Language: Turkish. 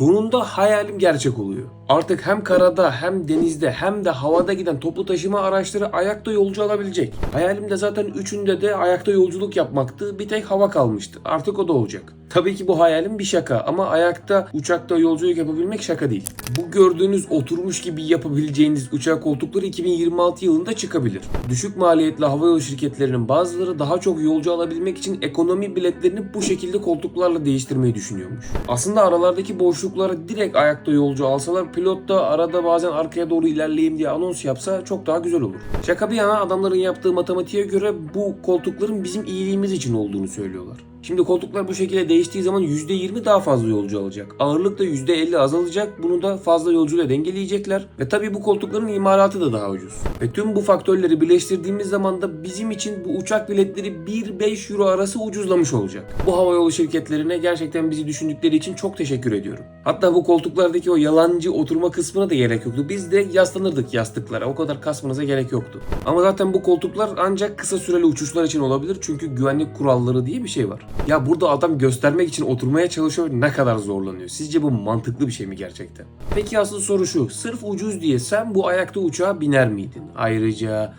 Sonunda hayalim gerçek oluyor. Artık hem karada hem denizde hem de havada giden toplu taşıma araçları ayakta yolcu alabilecek. Hayalim de zaten üçünde de ayakta yolculuk yapmaktı. Bir tek hava kalmıştı. Artık o da olacak. Tabii ki bu hayalim bir şaka ama ayakta uçakta yolculuk yapabilmek şaka değil. Bu gördüğünüz oturmuş gibi yapabileceğiniz uçak koltukları 2026 yılında çıkabilir. Düşük maliyetli havayolu şirketlerinin bazıları daha çok yolcu alabilmek için ekonomi biletlerini bu şekilde koltuklarla değiştirmeyi düşünüyormuş. Aslında aralardaki boşluklara direkt ayakta yolcu alsalar pilot da arada bazen arkaya doğru ilerleyeyim diye anons yapsa çok daha güzel olur. Şaka bir yana adamların yaptığı matematiğe göre bu koltukların bizim iyiliğimiz için olduğunu söylüyorlar. Şimdi koltuklar bu şekilde değiştiği zaman %20 daha fazla yolcu alacak. Ağırlık da %50 azalacak. Bunu da fazla yolcuyla dengeleyecekler. Ve tabii bu koltukların imalatı da daha ucuz. Ve tüm bu faktörleri birleştirdiğimiz zaman da bizim için bu uçak biletleri 1-5 euro arası ucuzlamış olacak. Bu havayolu şirketlerine gerçekten bizi düşündükleri için çok teşekkür ediyorum. Hatta bu koltuklardaki o yalancı oturma kısmına da gerek yoktu. Biz de yaslanırdık yastıklara. O kadar kasmanıza gerek yoktu. Ama zaten bu koltuklar ancak kısa süreli uçuşlar için olabilir. Çünkü güvenlik kuralları diye bir şey var. Ya burada adam göstermek için oturmaya çalışıyor ne kadar zorlanıyor. Sizce bu mantıklı bir şey mi gerçekten? Peki asıl soru şu. Sırf ucuz diye sen bu ayakta uçağa biner miydin? Ayrıca